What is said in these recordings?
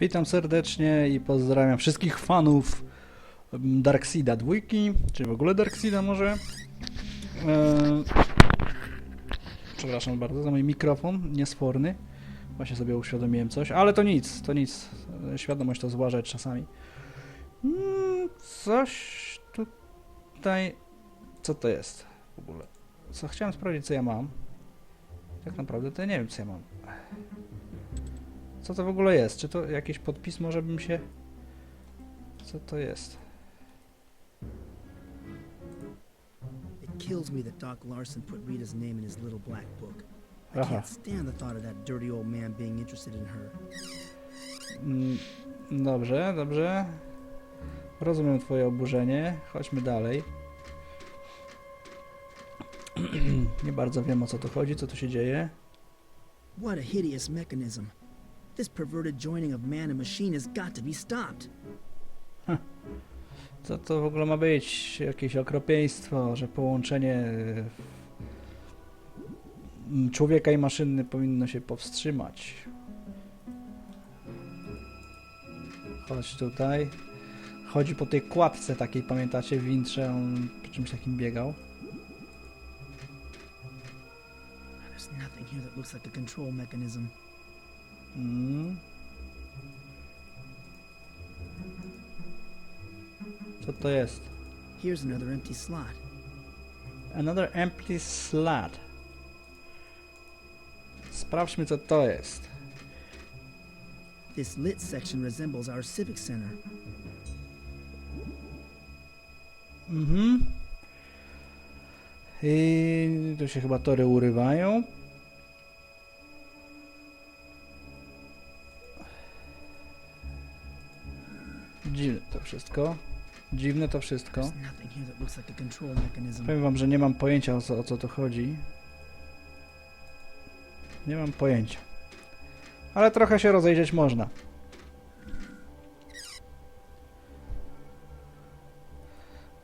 Witam serdecznie i pozdrawiam wszystkich fanów Darkseida dwójki, czy w ogóle Darkseida może. Eee, przepraszam bardzo za mój mikrofon, niesforny. Właśnie sobie uświadomiłem coś, ale to nic, to nic. E, Świadomość to zła rzecz czasami. Mm, coś tutaj... Co to jest w ogóle? Co chciałem sprawdzić, co ja mam. Tak naprawdę to ja nie wiem, co ja mam. Co to w ogóle jest? Czy to jakiś podpis może bym się... Co to jest? It kills me that Doc Larson put Rita's name in his little black book. I Aha. can't stand the thought of that dirty old man being interested in her. Mm, Dobrze, dobrze. Rozumiem twoje oburzenie. Chodźmy dalej. Nie bardzo wiem o co tu chodzi, co tu się dzieje. What a hideous mechanism. This perverted joining of man and machine has got to be stopped. Co to w ogóle ma być? Jakieś okropieństwo, że połączenie e, m, człowieka i maszyny powinno się powstrzymać. Chodź tutaj. Chodzi po tej kładce takiej, pamiętacie, w on po czymś takim biegał. There's nothing here that looks like a control mechanism. Mm. Co to jest? Here's another empty slot. Another empty slot. Sprawdźmy co to jest. This lit section resembles our civic center. Mhm. I tu się chyba tory urywają. Dziwne to wszystko. Dziwne to wszystko. Powiem wam, że nie mam pojęcia o co, o co tu chodzi. Nie mam pojęcia. Ale trochę się rozejrzeć można.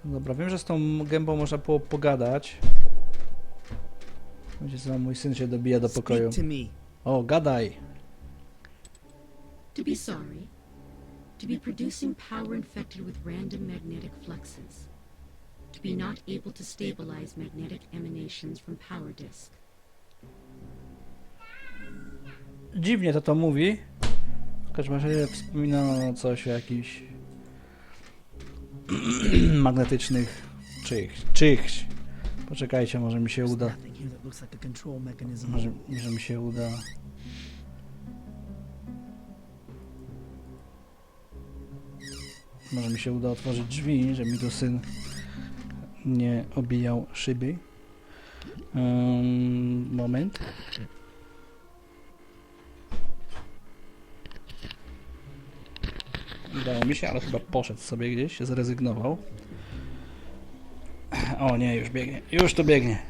Dobra, wiem, że z tą gębą można było pogadać. Wiecie co, mój syn się dobija do pokoju. O, gadaj. To be sorry. To be producing power infected with random magnetic fluxes. To be not able to stabilize magnetic emanations from power disk. Dziwnie to to mówi. W każdym razie wspomina coś o jakichś magnetycznych czychś, czychś. Poczekajcie, może mi się uda. Może, może mi się uda. Może mi się uda otworzyć drzwi, żeby mi tu syn nie obijał szyby. Ym, moment. Udało mi się, ale chyba poszedł sobie gdzieś, zrezygnował. O nie, już biegnie. Już to biegnie.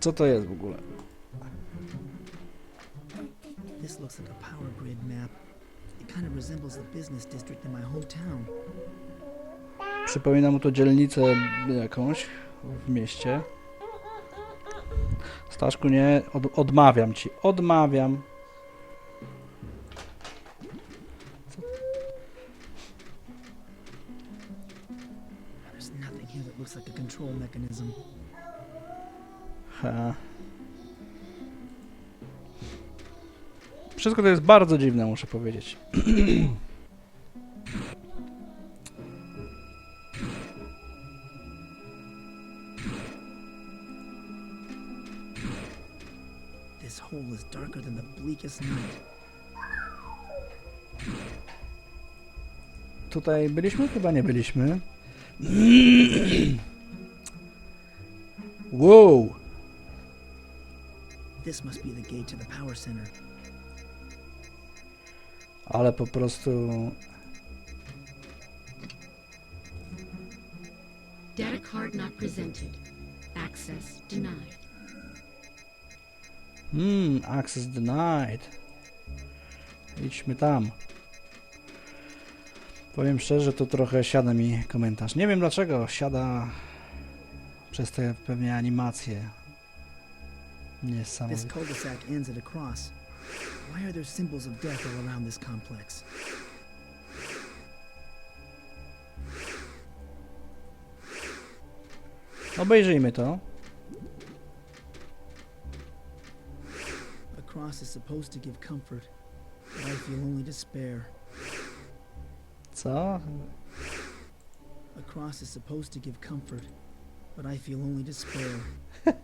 Co to jest w ogóle? This looks like a power grid map. Kind of resembles the business district in my hometown. Przypomina mu to dzielnicę jakąś w mieście. Staszku, nie, od, odmawiam ci, odmawiam. There's nothing here that looks like a control mechanism. Ha. Wszystko to jest bardzo dziwne, muszę powiedzieć. This hole is darker than the bleakest night. Tutaj byliśmy? Chyba nie byliśmy. Wow! This must be the gate to the power center. Ale po prostu Data card not presented. Access denied. Hmm, access denied. Idźmy tam. Powiem szczerze, to trochę siada mi komentarz. Nie wiem dlaczego siada przez te pewnie animacje. This Niesamowite. Why are there symbols of death all around this complex? Obejrzyjmy to. A cross is supposed to give comfort, but I feel only despair. Co? A cross is supposed to give comfort, but I feel only despair.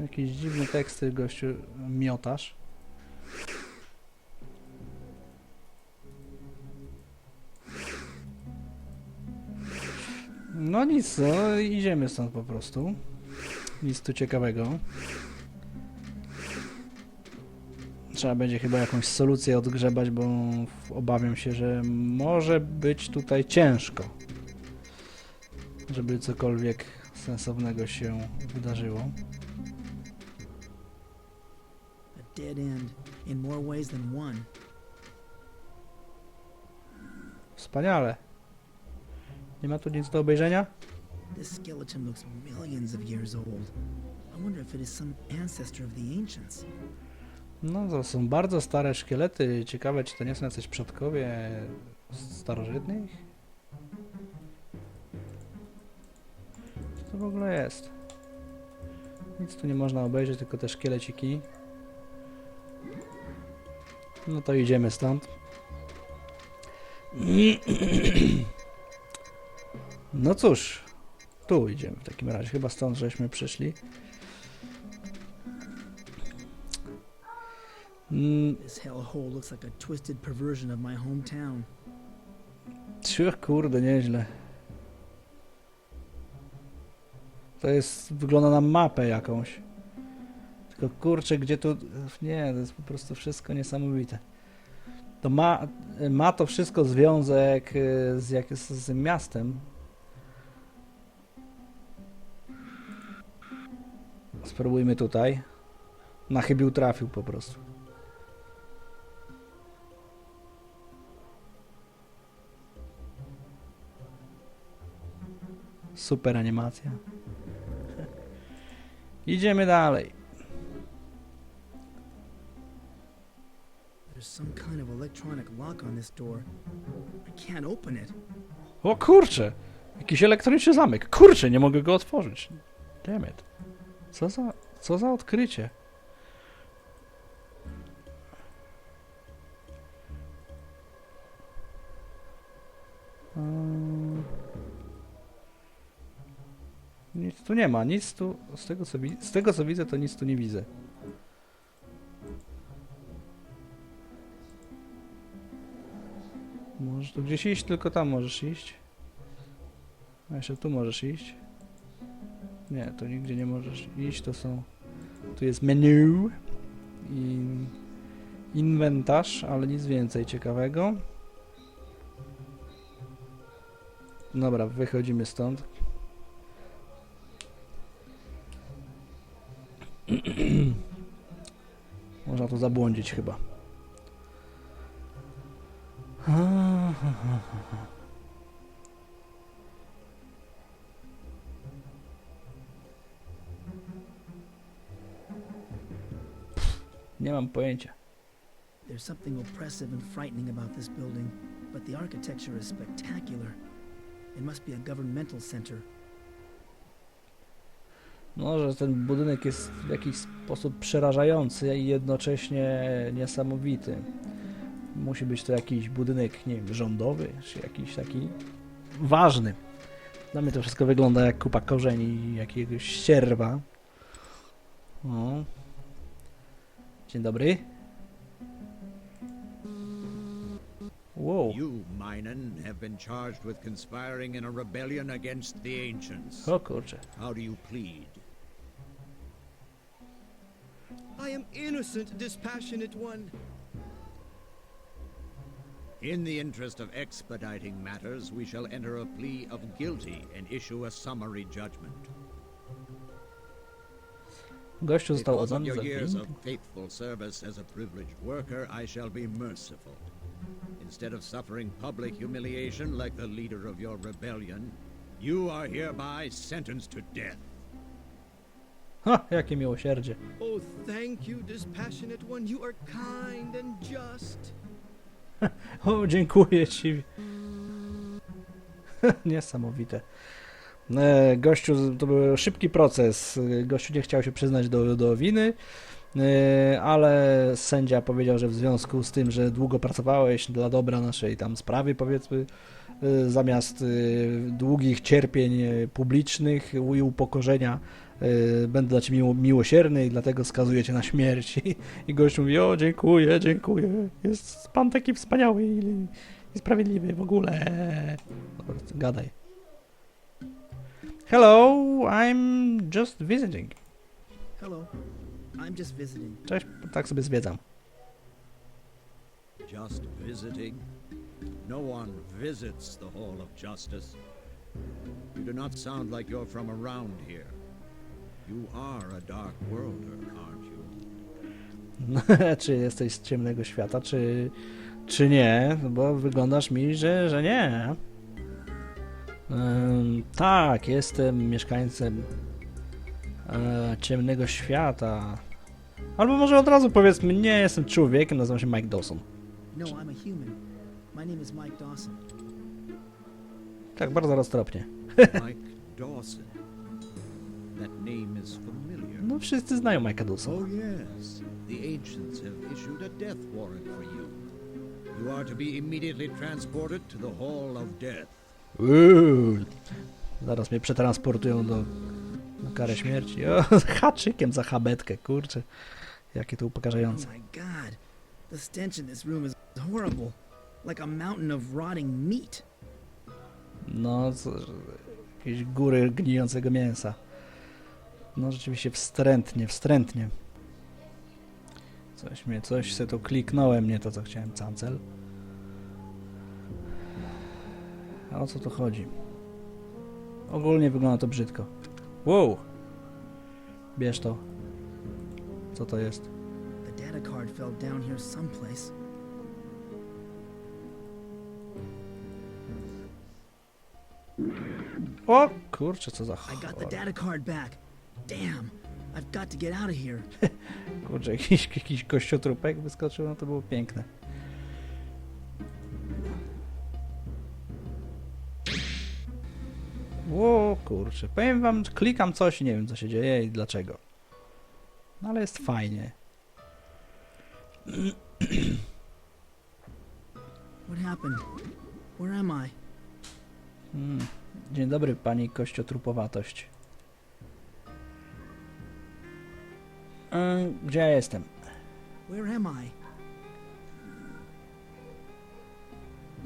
Jakieś dziwne teksty, gościu, miotasz. No nic, no idziemy stąd po prostu. Nic tu ciekawego. Trzeba będzie chyba jakąś solucję odgrzebać, bo obawiam się, że może być tutaj ciężko. Żeby cokolwiek sensownego się wydarzyło. A dead end, in more ways than one. Wspaniale. Nie ma tu nic do obejrzenia? This skeleton looks millions of years old. I wonder if it is some ancestor of the ancients. No to są bardzo stare szkielety. Ciekawe, czy to nie są jacyś przodkowie starożytnych? Co to w ogóle jest? Nic tu nie można obejrzeć, tylko te szkieleciki. No to idziemy stąd. No cóż, tu idziemy w takim razie. Chyba stąd żeśmy przyszli. Mm, This hellhole looks like a twisted perversion of my hometown. Ciu, kurde, nieźle. To jest, wygląda na mapę jakąś. Tylko kurczę, gdzie tu... Nie, to jest po prostu wszystko niesamowite. To ma, ma to wszystko związek y, z, jak, z miastem. Spróbujmy tutaj. Na chybił trafił po prostu. Super animacja. Idziemy dalej. There's some kind of electronic lock on this door. I can't open it. O kurczę! Jakiś elektroniczny zamek. Kurczę, nie mogę go otworzyć. Damn it. Co za, co za odkrycie. Eee, Nic tu nie ma, nic tu, z tego co, z tego co widzę, to nic tu nie widzę. Możesz tu gdzieś iść, tylko tam możesz iść. A jeszcze tu możesz iść. Nie, tu nigdzie nie możesz iść, to są... Tu jest menu i inwentarz, ale nic więcej ciekawego. Dobra, wychodzimy stąd. Można tu zabłądzić chyba. Nie mam pojęcia. There's something oppressive and frightening about this building, but the architecture is spectacular. It must be a governmental center. No, że ten budynek jest w jakiś sposób przerażający i jednocześnie niesamowity. Musi być to jakiś budynek, nie wiem, rządowy, czy jakiś taki ważny. Dla mnie to wszystko wygląda jak kupa korzeni jakiegoś ścierwa. O. Dzień dobry. Wow. You, Minan, have been charged with conspiring in a rebellion against the ancients. O kurczę. How do you plead? I am innocent, dispassionate one. In the interest of expediting matters, we shall enter a plea of guilty and issue a summary judgment. Gościu został Because of oddany za your years of gwint. faithful service as a privileged worker, I shall be merciful. Instead of suffering public humiliation like the leader of your rebellion, you are hereby sentenced to death. Ha, jakie miłosierdzie. Oh, thank you, dispassionate one. You are kind and just. O, dziękuję ci. Niesamowite. E, Gościu, to był szybki proces. Gościu nie chciał się przyznać do, do winy, e, ale sędzia powiedział, że w związku z tym, że długo pracowałeś dla dobra naszej tam sprawy, powiedzmy, e, zamiast długich cierpień publicznych i upokorzenia, będę dla ciebie miło, miłosierny i dlatego skazuję cię na śmierć. I, gość mówi, o dziękuję, dziękuję, jest pan taki wspaniały i sprawiedliwy w ogóle. Dobra, gadaj. Hello, I'm just visiting. Hello. I'm just visiting. Cześć, tak sobie zwiedzam. Just visiting? No one visits the Hall of Justice. You do not sound like you're from around here. You are a Dark Worlder, aren't you? czy jesteś z ciemnego świata, czy, czy nie? Bo wyglądasz mi, że, że nie. Tak, jestem mieszkańcem e, ciemnego świata. Albo może od razu powiedzmy, nie jestem człowiekiem, nazywam się Mike Dawson. No, I'm a human. My name is Mike Dawson. Tak, bardzo roztropnie. Mike Dawson. That name is familiar. No wszyscy znają Mike'a Dawsona. Oh, yes. The ancients have issued a death warrant for you. You are to be immediately transported to the Hall of Death. Uuu. Zaraz mnie przetransportują do, do kary śmierci. O, z haczykiem za habetkę, kurczę. Jakie to Oh upokarzające. my god. The stench in this room is horrible. Like a mountain of rotting meat. No, co, jakieś góry gnijącego mięsa. No rzeczywiście wstrętnie, wstrętnie. Coś mnie, coś se to kliknąłem, nie to co chciałem, cancel. A o co tu chodzi? Ogólnie wygląda to brzydko. Wow! Bierz to. Co to jest? The data card fell down here someplace. O! Kurczę, co za I got the data card back. Damn. I've got to get out of here. Kurczę, jakiś, jakiś kościotrupek wyskoczył, no to było piękne. Ło, kurczę. Powiem wam, klikam coś i nie wiem co się dzieje i dlaczego. No ale jest fajnie. What happened? Where am I? Mm. Dzień dobry, pani kościotrupowatość. Ym, Gdzie ja jestem? Where am I?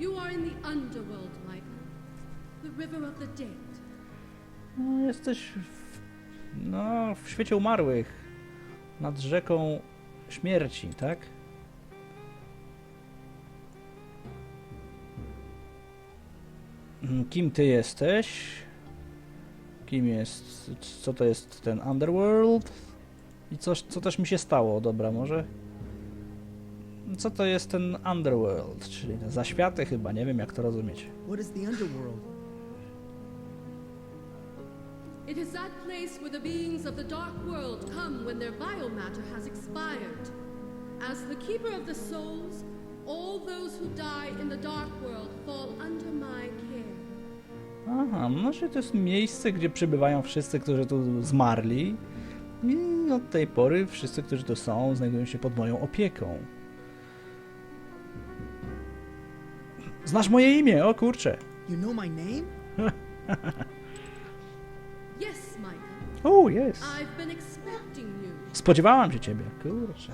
You are in the underworld, Michael. No, jesteś w, no, w świecie umarłych. Nad rzeką śmierci, tak? Mm, Kim ty jesteś? Kim jest. Co to jest ten Underworld? I coś, co też mi się stało, dobra, może? Co to jest ten Underworld? Czyli zaświaty chyba, nie wiem jak to rozumieć. What is the underworld? It is that place where the beings of the Dark World come when their biomatter has expired. As the Keeper of the Souls, all those who die in the Dark World fall under my care. Aha, no że to jest miejsce, gdzie przybywają wszyscy, którzy tu zmarli. I od tej pory wszyscy, którzy tu są, znajdują się pod moją opieką. Znasz moje imię, o kurczę. You know my name? O, jest. I've been expecting you. Spodziewałam się ciebie, kurczę.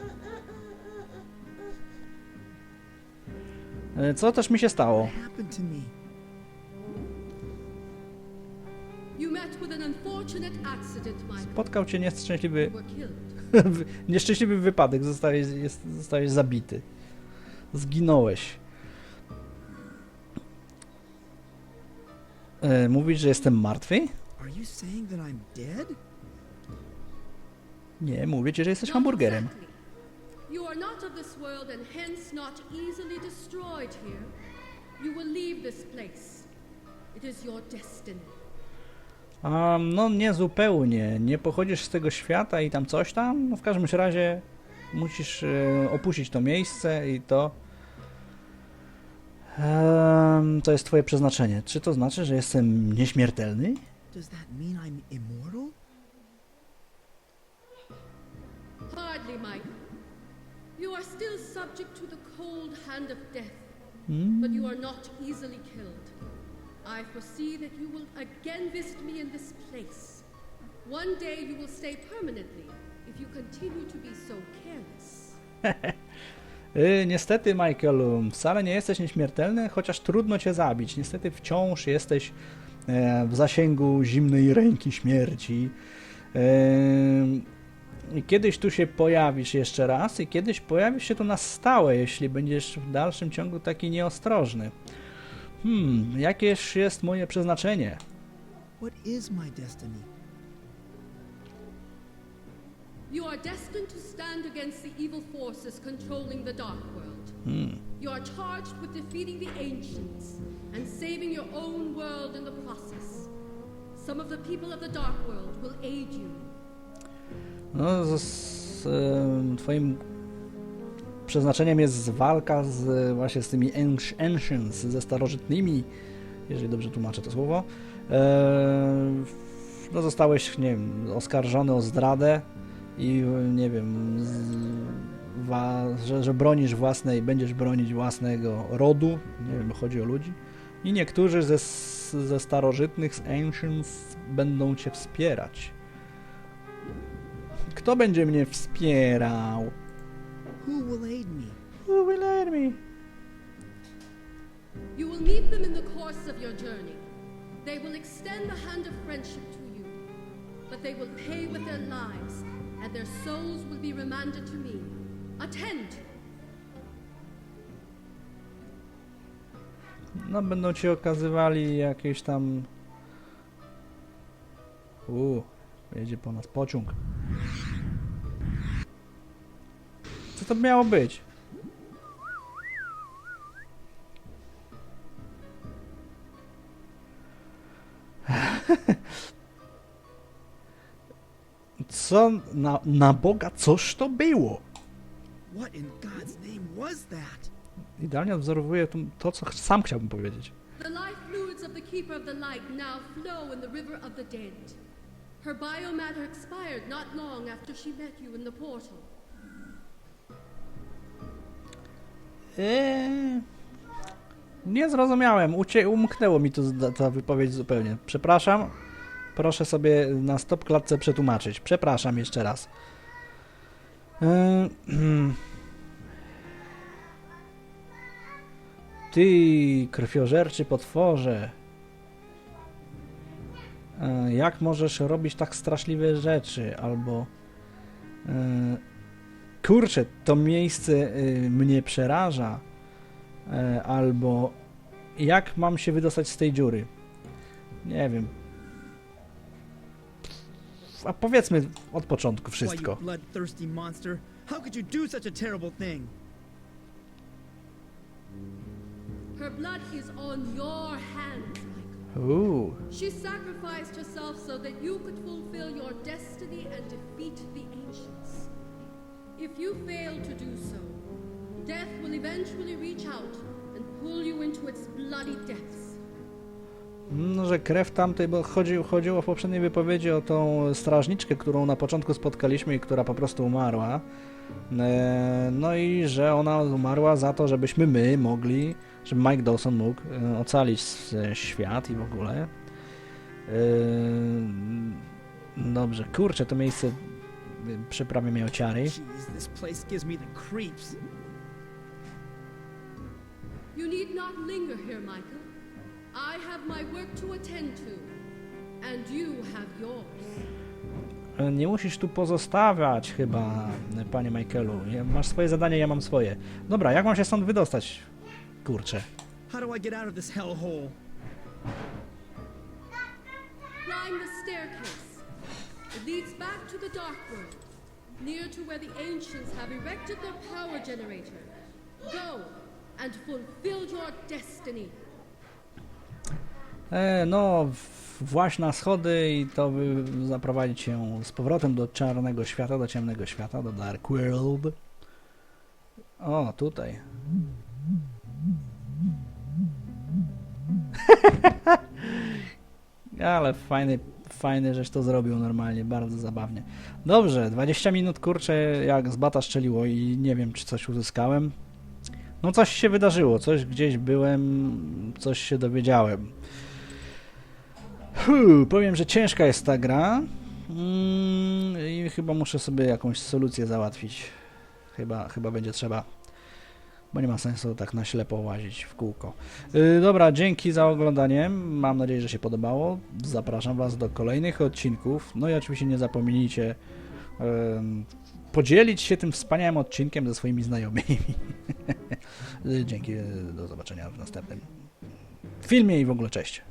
E, Co też mi się stało? What happened to me? You met with an unfortunate accident, Michael. Spotkał cię nieszczęśliwy, You were killed. nieszczęśliwy wypadek, zostałeś, jest, zostałeś zabity. Zginąłeś. E, mówisz, że jestem martwy? Are you saying that I'm dead? Nie, mówię ci, że jesteś hamburgerem. You are not of this world and hence not easily destroyed here. You will leave this place. It is your destiny. Um, no nie zupełnie. Nie pochodzisz z tego świata i tam coś tam. No, w każdym razie musisz e, opuścić to miejsce i to. Em, to jest twoje przeznaczenie. Czy to znaczy, że jestem nieśmiertelny? Does that mean I'm immortal? Hardly, Michael. You are still subject to the cold hand of death, Hmm? but you are not easily killed. I foresee that you will again visit me in this place. One day you will stay permanently if you continue to be so careless. Y, niestety, Michaelu, wcale nie jesteś nieśmiertelny, chociaż trudno cię zabić. Niestety wciąż jesteś w zasięgu zimnej ręki śmierci. E, i kiedyś tu się pojawisz jeszcze raz i kiedyś pojawisz się tu na stałe, jeśli będziesz w dalszym ciągu taki nieostrożny. Hmm, jakież jest moje przeznaczenie? What is my destiny? You are destined to stand against the evil forces controlling the Dark World. Hmm. You are charged with defeating the Ancients and saving your own world in the process. Some of the people of the Dark World will aid you. No, z, z twoim przeznaczeniem jest walka z, właśnie z tymi anci- ancients, ze starożytnymi, jeżeli dobrze tłumaczę to słowo. E, no, zostałeś, nie wiem, oskarżony o zdradę i nie wiem, z, wa, że, że bronisz własnej, będziesz bronić własnego rodu, nie wiem, chodzi o ludzi. I niektórzy ze, ze starożytnych, z ancients będą cię wspierać. Kto będzie mnie wspierał? Who will aid me? Who will aid me? You will meet them in the course of your journey. They will extend the hand of friendship to you, but they will pay with their lives, and their souls will be remanded to me. Attend! No, będą ci okazywali jakieś tam... Uuu, jedzie po nas pociąg. Co to miało być? Co na, na Boga, coż to było? What in God's name was that? Idealnie odwzorowuje to, to, co sam chciałbym powiedzieć. The life fluids of the Keeper of the Light now flow in the River of the Dead. Her biomatter expired not long after she met you in the portal. Eee, nie zrozumiałem. Ucie, umknęło mi to, ta wypowiedź zupełnie. Przepraszam. Proszę sobie na stop klatce przetłumaczyć. Przepraszam jeszcze raz. Eee, Ty, krwiożerczy potworze. Eee, Jak możesz robić tak straszliwe rzeczy? Albo. Eee, kurczę, to miejsce y, mnie przeraża. E, albo jak mam się wydostać z tej dziury? Nie wiem. A powiedzmy od początku wszystko. you bloodthirsty monster? How could you do such a terrible thing? Her blood is on your hands, Michael. Uuu, She sacrificed herself so that you could fulfill your destiny and defeat the ancients. If you fail to do so, death will eventually reach out and pull you into its bloody depths. no, że krew tamtej, bo chodzi, chodziło w poprzedniej wypowiedzi o tą strażniczkę, którą na początku spotkaliśmy i która po prostu umarła. E, No i że ona umarła za to, żebyśmy my mogli, żeby Mike Dawson mógł e, ocalić świat i w ogóle. E, Dobrze, kurczę, to miejsce e, przyprawia mnie o ciary. Jeez, this place gives me the creeps. You need not linger here, Michael. I have my work to attend to, and you have yours. Nie musisz tu pozostawiać chyba, panie Michaelu. Masz swoje zadanie, ja mam swoje. Dobra, jak mam się stąd wydostać? Kurczę. How do I get out of this hellhole? Climb the staircase. It leads back to the Dark World, near to where the ancients have erected their power generator. Go and fulfill your destiny. E, no, właśnie na schody i to by zaprowadzić się z powrotem do czarnego świata, do ciemnego świata, do Dark World. O, tutaj. Ale fajny, fajny żeś to zrobił normalnie, bardzo zabawnie. Dobrze, 20 minut kurczę jak z bata strzeliło i nie wiem czy coś uzyskałem. No coś się wydarzyło, coś gdzieś byłem, coś się dowiedziałem. Huh, powiem, że ciężka jest ta gra mm, i chyba muszę sobie jakąś solucję załatwić. Chyba, chyba będzie trzeba, bo nie ma sensu tak na ślepo łazić w kółko. Yy, dobra, dzięki za oglądanie. Mam nadzieję, że się podobało. Zapraszam Was do kolejnych odcinków. No i oczywiście nie zapomnijcie podzielić się tym wspaniałym odcinkiem ze swoimi znajomymi. Yy, dzięki, do zobaczenia w następnym filmie i w ogóle cześć.